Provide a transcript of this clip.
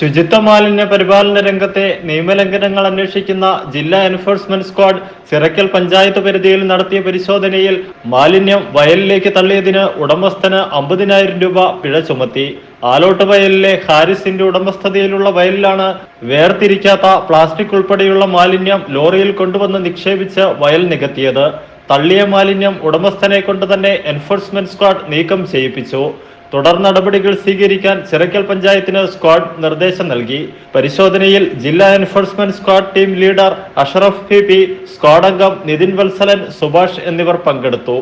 ശുചിത്വ മാലിന്യ പരിപാലന രംഗത്തെ നിയമലംഘനങ്ങൾ അന്വേഷിക്കുന്ന ജില്ലാ എൻഫോഴ്സ്മെന്റ് സ്ക്വാഡ് ചിറക്കൽ പഞ്ചായത്ത് പരിധിയിൽ നടത്തിയ പരിശോധനയിൽ മാലിന്യം വയലിലേക്ക് തള്ളിയതിന് ഉടമസ്ഥന് അമ്പതിനായിരം രൂപ പിഴ ചുമത്തി. ആലോട്ട് വയലിലെ ഹാരിസിന്റെ ഉടമസ്ഥതയിലുള്ള വയലിലാണ് വേർതിരിക്കാത്ത പ്ലാസ്റ്റിക് ഉൾപ്പെടെയുള്ള മാലിന്യം ലോറിയിൽ കൊണ്ടുവന്ന് നിക്ഷേപിച്ച് വയൽ നികത്തിയത്. തള്ളിയ മാലിന്യം ഉടമസ്ഥനെ കൊണ്ട് തന്നെ എൻഫോഴ്സ്മെന്റ് സ്ക്വാഡ് നീക്കം ചെയ്യിപ്പിച്ചു. തുടർ നടപടികൾ സ്വീകരിക്കാൻ ചിറക്കൽ പഞ്ചായത്തിന് സ്ക്വാഡ് നിർദ്ദേശം നൽകി. പരിശോധനയിൽ ജില്ലാ enforcement squad team leader Ashraf P squad അംഗം നിതിൻ വത്സലൻ സുഭാഷ് എന്നിവർ പങ്കെടുത്തു.